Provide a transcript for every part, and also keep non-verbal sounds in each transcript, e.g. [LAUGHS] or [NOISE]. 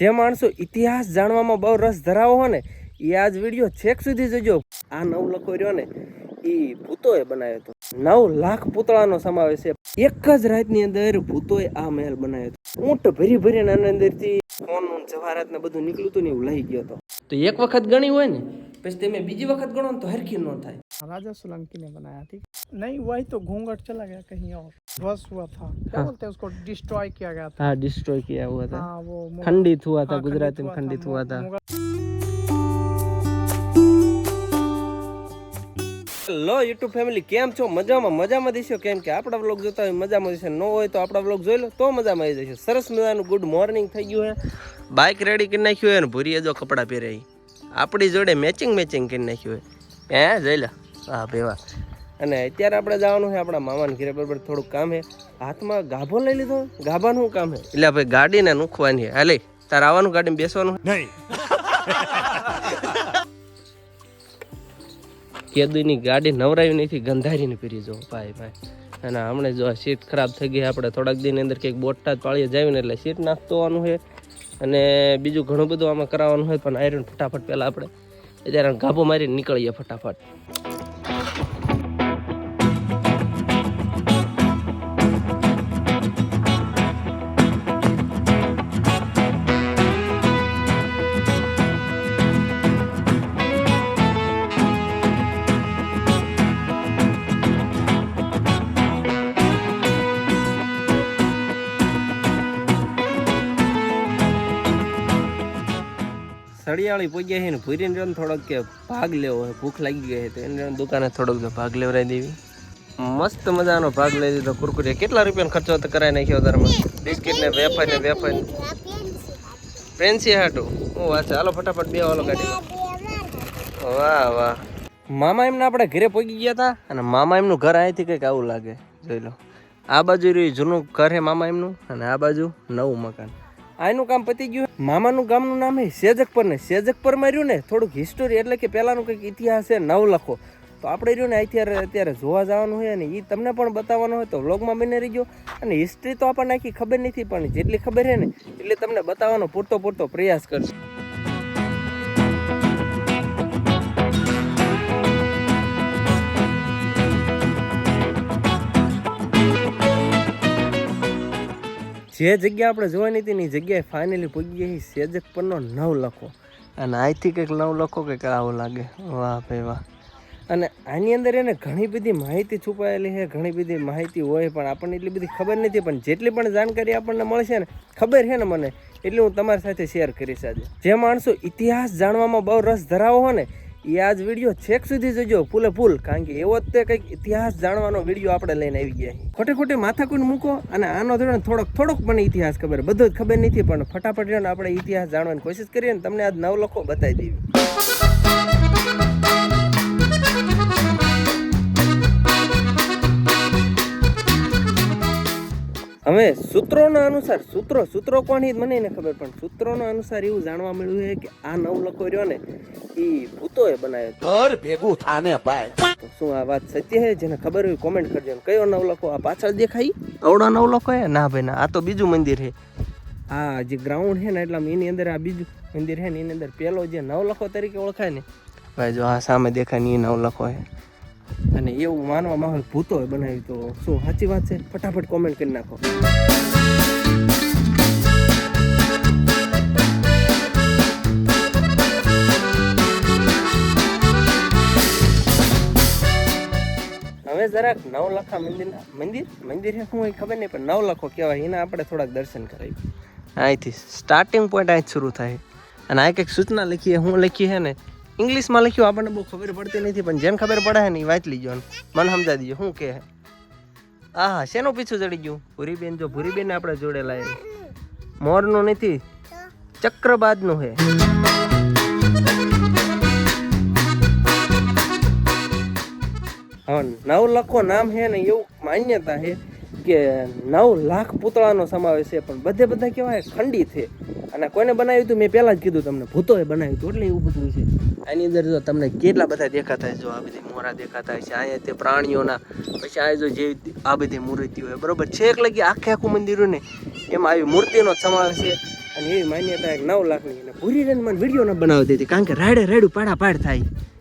જે માણસો ઇતિહાસ જાણવામાં બહુ રસ ધરાવો હોય ને, એ આજ વીડિયો છેક સુધી જોજો. આ નવ લખો રહ્યો ને, એ ભૂતોએ બનાવ્યો હતો. નવ લાખ પૂતળાનો સમાવેશ છે. એક જ રાતની અંદર ભૂતોએ આ મહેલ બનાવ્યો હતો. ઊંટ ભરી ભરીને આના અંદરથી ફોન જવાહરાત ને બધું નીકળ્યું હતું ને એવું લઈ ગયો હતો. તો એક વખત ગણી હોય ને પછી તમે બીજી વખત ગણો ને તો હરખી ન થાય राजा सोलंकी ने बनाया ठीक नहीं वही तो घूंघट चला गया कहीं और ध्वस्त हुआ था क्या बोलते हैं उसको डिस्ट्रॉय किया गया था हाँ डिस्ट्रॉय किया हुआ था हाँ वो मुगल- खंडित हुआ था हाँ, गुजराती में खंडित खंडित हुआ था मुगल- હેલો યુટ્યુબ ફેમિલી કેમ છો મજામાં મજામાં દીશો કેમ કે આપણા વ્લોગ જોતા હોય મજામાં દીશે ન હોય તો આપણા વ્લોગ જોઈ લો તો મજામાં આવી જશે સરસ મજાનું ગુડ મોર્નિંગ થઈ ગયું હે બાઇક રેડી કરી નાખ્યું હે ને ભૂરીએ જો કપડાં પહેરે ઈ. આપણી જોડે મેચિંગ મેચિંગ કરી નાખ્યું હોય. હે જોઈ લો. હા ભેવા અને અત્યારે આપણે જવાનું છે આપણા મામાને ઘરે. બરાબર થોડુંક કામ છે. હાથમાં ગાભો લઈ લીધો. ગાભાનું શું કામ છે? એટલે ભાઈ ગાડીને નુખવાની છે. હાલે તારે આવવાનું ગાડીમાં બેસવાનું નહીં. [LAUGHS] કેદુની ગાડી નવરાવી નથી ગંધારીને પીરી જો ભાઈ ભાઈ. અને હમણાં જો સીટ ખરાબ થઈ ગઈ આપણે થોડાક દિન અંદર કંઈક બોટાદ પાળીએ જાવીને એટલે સીટ નાખતોવાનું છે. અને બીજું ઘણું બધું આમાં કરાવવાનું હોય પણ આયરન ફટાફટ પહેલાં આપણે અત્યારે ગાભો મારીને નીકળીએ ફટાફટ. સળિયાળી પૂગ્યા છે ને ભૂરીને ને થોડોક ભાગ લેવો ભૂખ લાગી ગઈ છે તો એને દુકાને થોડોક ભાગ લેવડાવી દેવી. મસ્ત મજાનો ભાગ લઈ દીધો કુરકુરી કેટલા રૂપિયાનો ખર્ચો તો કરાવી નાખ્યો તારમાં બિસ્કિટ ને વેફર ને વેફર પેન્સી હાટું. હું વાત છે? હાલો ફટાફટ બે હાલો ગાડીમાં વાહ વાહ. મામા એમના આપણે ઘરે પહોંચી ગયા હતા અને મામા એમનું ઘર અહીંથી કંઈક આવું લાગે. જોઈ લો. આ બાજુ રહ્યું જૂનું ઘર છે મામા એમનું અને આ બાજુ નવું મકાન. આનું કામ પતી ગયું. મામાનું ગામનું નામ એ સેજકપર ને. સેજકપરમાં રહ્યું ને થોડુંક હિસ્ટોરી એટલે કે પહેલાનું કંઈક ઇતિહાસ છે નવ લખો. તો આપણે રહ્યું ને અત્યારે અત્યારે જોવા જવાનું હોય અને એ તમને પણ બતાવવાનું હોય તો વ્લોગમાં બને રહી ગયો અને હિસ્ટ્રી તો આપણને આખી ખબર નથી, પણ જેટલી ખબર છે ને એટલે તમને બતાવવાનો પૂરતો પૂરતો પ્રયાસ કરજો. જે જગ્યા આપણે જોવાની હતી ને એ જગ્યાએ ફાઇનલી પૂગી ગઈ. સેજક પરનો નવ લખો. અને અહીંથી કંઈક નવ લખો કંઈક આવું લાગે. વાહ ભાઈ વાહ. અને આની અંદર એને ઘણી બધી માહિતી છુપાયેલી છે, ઘણી બધી માહિતી હોય, પણ આપણને એટલી બધી ખબર નથી. પણ જેટલી પણ જાણકારી આપણને મળશે ને, ખબર છે ને મને, એટલી હું તમારી સાથે શેર કરીશ આજે. જે માણસો ઇતિહાસ જાણવામાં બહુ રસ ધરાવો હોય ને એ આજ વીડિયો છેક સુધી જોજો, ફૂલે ફૂલ. કારણ કે એવો જ તે કંઈક ઇતિહાસ જાણવાનો વીડિયો આપણે લઈને આવી ગયા ખોટે ખોટે માથાકૂટ મૂકો અને આનો ધોરણ થોડોક થોડોક મને ઇતિહાસ ખબર. બધો જ ખબર નથી, પણ ફટાફટ આપણે ઇતિહાસ જાણવાની કોશિશ કરીએ ને તમને આજ નવ લોકો બતાવી દેવી. હવે સૂત્રોના અનુસાર સૂત્રો સૂત્રો કોણ એ મને એને ખબર પણ સૂત્રોના અનુસાર એવું જાણવા મળ્યું છે કે આ નવ લખો રહ્યો ને એ ભૂતોએ બનાવ્યો હતો. ઘર ભેગું થાને ભાઈ. તો શું આ વાત સત્ય છે? જેને ખબર હોય કોમેન્ટ કરજો. કયો નવલખો આ પાછળ દેખાય? અવડો નવલખો હે ના ભાઈ ના આ તો બીજું મંદિર છે. આ જે ગ્રાઉન્ડ છે ને એટલે એની અંદર આ બીજું મંદિર છે ને એની અંદર પેલો જે નવલખો તરીકે ઓળખાય ને. ભાઈ જો આ સામે દેખાય ને એ નવલખો છે. અને એવું માનવામાં આવે ભૂતો બનાવ્યું તો શું, સાચી વાત છે? ફટાફટ કોમેન્ટ કરી નાખો. હવે જરાક નવલખા મંદિર મંદિર? મંદિર શું ખબર નહીં, પણ નવલખો કહેવાય. એના આપણે થોડાક દર્શન કરાવી અહીંથી સ્ટાર્ટિંગ પોઈન્ટ અહીં શરૂ થાય. અને આ કંઈક સૂચના લખીએ હું લખી છે ને ઇંગ્લિશમાં લખ્યું, આપણને બહુ ખબર પડતી નથી, પણ જેમ ખબર પડે છે ને એ વાંચી લીજો મને સમજાવી દીજો, શું કહે આ હા શેનું પીછું ચડી ગયું? ભૂરીબેન જો ભૂરીબેન આપણે જોડેલા એ મોરનું નથી ચક્રબાદનું છે હવે નવ લખો, નામ છે ને એવું માન્યતા છે કે નવ લાખ પૂતળાનો સમાવેશ છે પણ બધે બધા કેવાય ખંડિત છે. અને કોને બનાવ્યું હતું મેં પહેલા જ કીધું તમને ભૂતોએ બનાવ્યું હતું એટલે એવું બધું છે. આની અંદર જો તમને કેટલા બધા દેખાતા છે જો આ બધી મોરા દેખાતા છે અહીંયા તે પ્રાણીઓના પછી આ જો જે આ બધી મૂર્તિઓ હોય બરોબર? છેક લગી આખે આખું મંદિરોને એમાં આવી મૂર્તિનો સમાવેશ છે. અને એવી માન્યતા એક નવ લાખની અને પૂરી રેન મને વીડિયો ન બનાવી દેતી કારણ કે રાડે રાડું પાડા પાડ થાય.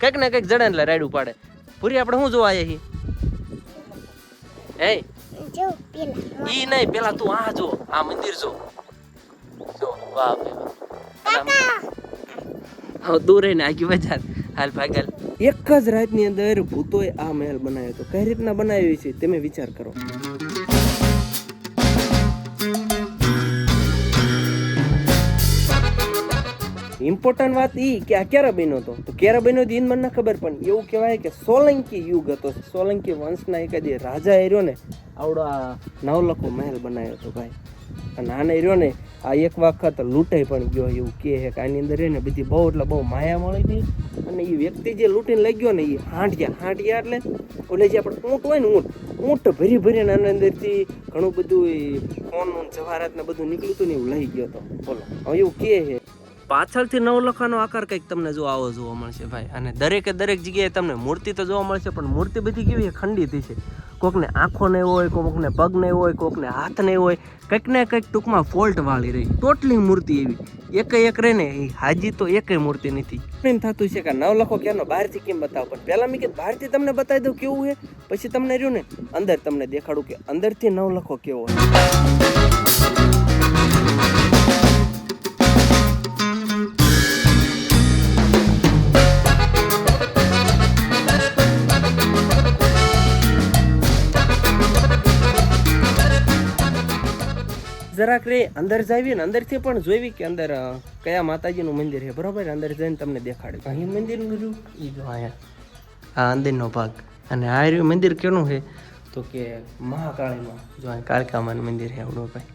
કંઈક ને કંઈક જડે એટલે રાડું પાડે. પૂરી આપણે શું જોવા આવ્યા છીએ હે ઈ નહીં પેલા તું આ જો આ મંદિર જો. જો વાહ ભાઈ દૂર રહીને આગી બજાર હાલ ભાગલ. એક જ રાતની અંદર ભૂતોએ આ મહેલ બનાવ્યો હતો. કઈ રીતના બનાવ્યો છે તમે વિચાર કરો. ઇમ્પોર્ટન્ટ વાત એ કે આ ક્યારે બન્યો હતો? તો ક્યારે બન્યો હતો મને ના ખબર, પણ એવું કહેવાય કે સોલંકી યુગ હતો. સોલંકી વંશના એક જે રાજા એ રહ્યો ને, આવડો આ નવલખો મહેલ બનાવ્યો હતો ભાઈ. અને આને રહ્યો ને, આ એક વખત લૂંટાઈ પણ ગયો એવું કહે છે કે આની અંદર એને બધી બહુ એટલે બહુ માયા મળી હતી. અને એ વ્યક્તિ જે લૂંટીને લઈ ગયો ને એ હાંડિયા હાંડિયા એટલે ઓલે જે આપણે ઊંટ હોય ને, ઊંટ ઊંટ ભરી ભરીને આની અંદરથી ઘણું બધું એ ફોન જવાહરાત ને બધું નીકળ્યું હતું ને એવું લઈ ગયો હતો. બોલો, હવે એવું કહે છે. પાછળથી નવલખાનો આકાર કંઈક તમને જો આવો જોવા મળશે ભાઈ. અને દરેકે દરેક જગ્યાએ તમને મૂર્તિ તો જોવા મળશે, પણ મૂર્તિ બધી કેવી ખંડિત છે. કોકને આંખો નહીં હોય, કોકને પગ નહીં હોય, કોકને હાથ નહીં હોય. કંઈક ને કંઈક ટૂંકમાં ફોલ્ટ વાળી રહી. ટોટલી મૂર્તિ એવી. એક એક રહે ને, એ હાજી તો એકેય મૂર્તિ નથી. એમ થતું છે કે નવલખો ક્યાંનો બહારથી કેમ બતાવો? પણ પહેલાં મેં કીધું, બહારથી તમને બતાવી દઉં કેવું છે? પછી તમને રહ્યું ને, અંદર તમને દેખાડું કે અંદરથી નવલખો કેવો છે. જરાક રે અંદર જાવી ને અંદરથી પણ જોઈવી કે અંદર કયા માતાજીનું મંદિર છે. બરોબર? અંદર જઈને તમને દેખાડે અહીં મંદિરનું જો એ જો અહીંયા આ અંદરનો ભાગ. અને આ રહ્યું મંદિર કેનું છે? તો કે મહાકાળીમાં. જો અહીં કાળકામાનું મંદિર છે આવડો ભાઈ.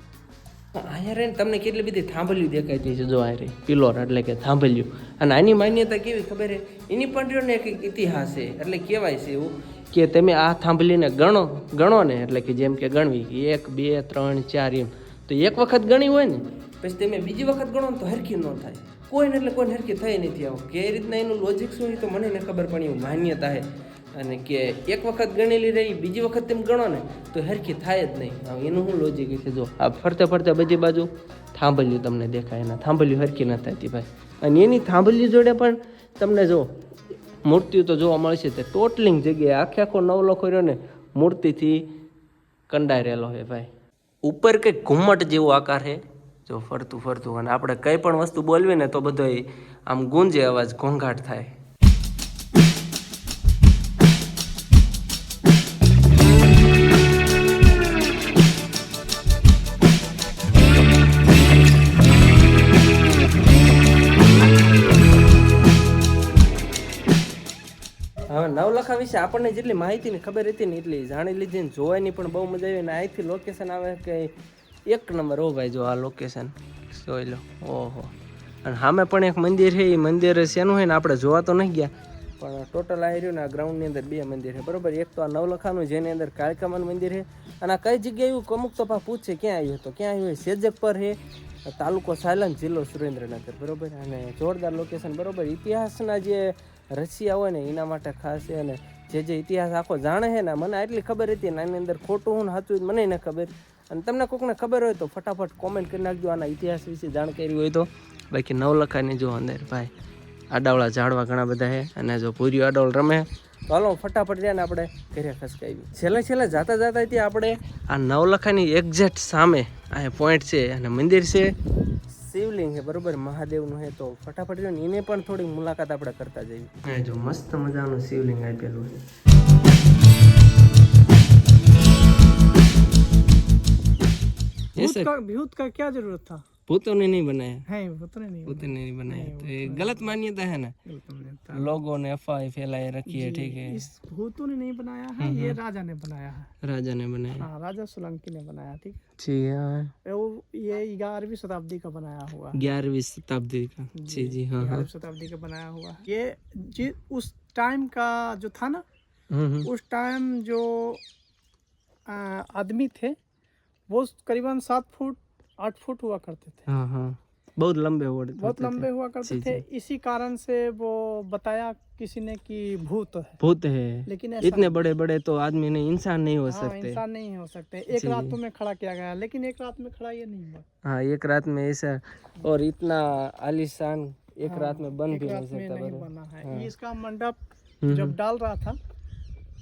અહીંયા રહીને તમને કેટલી બધી થાંભલ્યું દેખાતી છે જો આ રહી. પિલોર એટલે કે થાંભલ્યું અને આની માન્યતા કેવી ખબર છે? એની પણ એક ઇતિહાસ છે એટલે કહેવાય છે એવું. કે તમે આ થાંભલીને ગણો ગણો ને એટલે કે જેમ કે ગણવી. એક બે ત્રણ ચાર એમ. તો એક વખત ગણી હોય ને? પછી તમે બીજી વખત ગણો તો હરખી ન થાય. કોઈને એટલે કોઈને હરખી થઈ નથી આવું. કે રીતના એનું લોજિક શું એ તો મને ન ખબર, પણ એવું માન્યતા છે. અને કે એક વખત ગણેલી રહી, બીજી વખત તેમ ગણો ને, તો હરખી થાય જ નહીં. હવે એનું શું લોજિક છે જો, આ ફરતે ફરતે બધી બાજુ થાંભલ્યું તમને દેખાય. એના થાંભલ્યું હરખી ન થતી ભાઈ. અને એની થાંભલ્યું જોડે પણ તમને જો, મૂર્તિઓ તો જોવા મળશે તે ટોટલિંગ જગ્યાએ આખે આખો નવલો કર્યો ને, મૂર્તિથી કંડારેલો છે ભાઈ. ઉપર કંઈક ઘુમ્મટ જેવો આકાર છે? જો ફરતું ફરતું અને આપણે કંઈ પણ વસ્તુ બોલવી ને તો બધો આમ ગુંજે અવાજ ઘોંઘાટ થાય. હવે નવલખા વિશે આપણને જેટલી માહિતી ને ખબર હતી ને એટલી જાણી લીધી ને જોવાની પણ બહુ મજા આવી અને અહીંથી લોકેશન આવે કે એક નંબર. ઓ ભાઈ, જો આ લોકેશન જોઈ લો. ઓહો. અને સામે પણ એક મંદિર છે. એ મંદિર શેનું હોય ને આપણે જોવા તો નહીં ગયા. પણ ટોટલ આવી રહ્યું ને આ ગ્રાઉન્ડની અંદર બે મંદિર છે. બરોબર? એક તો આ નવલખાનું જેની અંદર કાળકામાનું મંદિર છે. અને આ કઈ જગ્યાએ એવું અમુક તો પા પૂછે ક્યાં આવ્યું તો ક્યાં આવ્યું સેજક પર છે. તાલુકો સાયલન જિલ્લો સુરેન્દ્રનગર. બરોબર? અને જોરદાર લોકેશન બરોબર? ઇતિહાસના જે રશિયા હોય ને, એના માટે ખાસ છે અને જે જે ઇતિહાસ આખો જાણે છે ને, મને આટલી ખબર હતી ને આની અંદર ખોટું હું સાચું મને ન ખબર. અને તમને કોકને ખબર હોય તો ફટાફટ કોમેન્ટ કરી નાખજો આના ઇતિહાસ વિશે જાણકારી હોય તો. બાકી નવલખાની જો અંદર, ભાઈ, આડાવળા ઝાડવા ઘણા બધા છે અને જો પૂર્યું આડાવળ રમે. તો હાલો ફટાફટ રહ્યા ને આપણે ઘરે ખસકાવી છેલ્લે છેલ્લે જાતા જાતા ત્યાં આપણે આ નવલખાની એક્ઝેક્ટ સામે આ પોઈન્ટ છે અને મંદિર છે. શિવલિંગ છે બરોબર? મહાદેવનું છે તો ફટાફટ જો એને પણ થોડી મુલાકાત આપણે કરતા જઈએ. જો મસ્ત મજાનું શિવલિંગ આપેલું છે. ભૂત કા ભૂત કા ક્યાં જરૂરત થા? भूतों ने नहीं बनाया। है नहीं ने नहीं बनाया। तो ये गलत मान्यता है ना? नहीं लोगों ने अफवाह फैलाए रखी है ठीक है। इस भूतों ने नहीं बनाया है ये राजा ने बनाया है। राजा ने बनाया। हाँ राजा सोलंकी ने बनाया ठीक जी हाँ। है वो ये ग्यारहवीं शताब्दी का बनाया हुआ ग्यारहवीं शताब्दी का। जी जी हाँ हाँ। ग्यारहवीं शताब्दी का बनाया हुआ ये जी उस टाइम का जो था ना हम्म, हम्म। उस टाइम जो आदमी थे वो करीबन सात फुट आठ फुट हुआ करते थे। हाँ हाँ। बहुत लंबे हो बहुत लंबे हुआ करते थे। इसी कारण से वो बताया किसी ने कि भूत है। भूत है। लेकिन इतने बड़े बड़े तो आदमी नहीं इंसान नहीं हो हाँ, सकते। इंसान नहीं हो सकते। एक। रात में खड़ा किया गया लेकिन एक रात में खड़ा ये नहीं हुआ। हाँ एक रात में ऐसा और इतना आलिशान एक हाँ, रात में बन एक भी नहीं सकता नहीं बना है। हाँ। इसका मंडप हम्म, जब डाल रहा था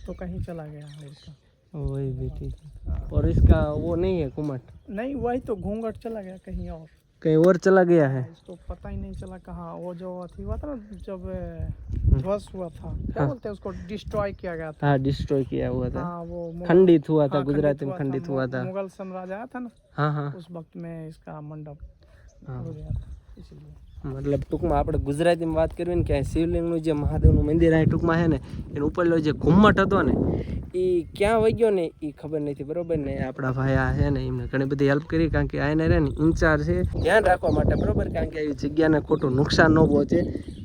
तो कहीं चला गया है इसका। वही भी ठीक है हाँ। और इसका वो नहीं है कुमट नहीं वही तो घूंघट चला गया कहीं और कहीं और चला गया है इसको पता ही नहीं चला कहाँ वो जो अथी हुआ था ना जब हम्म। अ, ध्वस्त हुआ था क्या हाँ। बोलते हैं उसको डिस्ट्रॉय किया गया था हाँ डिस्ट्रॉय किया हुआ था हाँ वो मुगल- खंडित हुआ था हाँ, गुजराती में खंडित हुआ मु- था मुगल साम्राज्य आया था ना हाँ हाँ उस वक्त में इसका मंडप હા. हो गया था इसलिए મતલબ ટૂંકમાં આપણે ગુજરાતીમાં વાત કરવી ને કે આ શિવલિંગનું જે મહાદેવનું મંદિર આ ટૂંકમાં છે ને એનો ઉપરનો જે ઘુમ્મટ હતો ને એ ક્યાં વગ્યો ને એ ખબર નથી, બરોબર ને? આપણા ભાઈ આ છે ને, એમને ઘણી બધી હેલ્પ કરી, કારણ કે આ એને રહે ને ઇન્ચાર્જ છે. ધ્યાન રાખવા માટે, બરોબર? કારણ કે આવી જગ્યાને ખોટું નુકસાન ન પહોંચે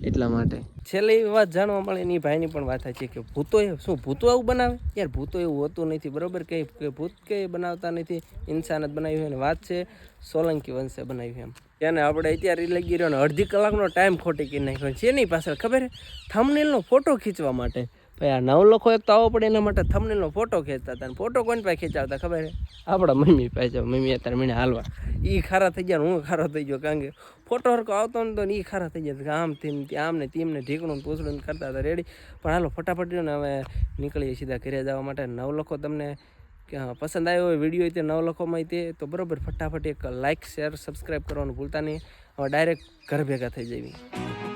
એટલા માટે. છેલ્લે એ વાત જાણવા મળે એની ભાઈની પણ વાત છે કે ભૂતો એ શું, ભૂતો આવું બનાવે? યાર, ભૂતો એવું હોતું નથી, બરોબર? કંઈ કે ભૂત કંઈ બનાવતા નથી, ઇન્સાન જ બનાવ્યું હોય વાત છે. સોલંકી વંશે બનાવ્યું એમ. તેને આપણે અત્યારે લગી રહ્યો ને અડધી કલાકનો ટાઈમ ખોટી કરી નાખ્યો છે એની પાછળ ખબર થમનેલનો ફોટો ખીચવા માટે. ભાઈ, આ નવ લખો એક તો આવો પડે એના માટે થમનેલનો ફોટો ખેંચતા હતા. ફોટો કોની પાસે ખેંચાવતા ખબર આપણા મમ્મી પાસે મમ્મી અત્યારે મને હાલવા. એ ખારા થઈ ગયા હું ખારો થઈ ગયો. કારણ કે ફોટો હરકો આવતો ને તો એ ખારા થઈ ગયા આમ તેમ આમ ને તેમને ઢીકણું પૂછડું કરતા હતા રેડી પણ હાલો, ફટાફટ ને હવે નીકળીએ સીધા ઘરે જવા માટે. નવ લખો તમને પસંદ આવ્યો હોય વીડિયો તે નવ લખોમાં તે, તો બરાબર, ફટાફટ એક લાઇક શેર સબસ્ક્રાઈબ કરવાનું ભૂલતા નહીં. હવે ડાયરેક્ટ ઘર ભેગા થઈ જવી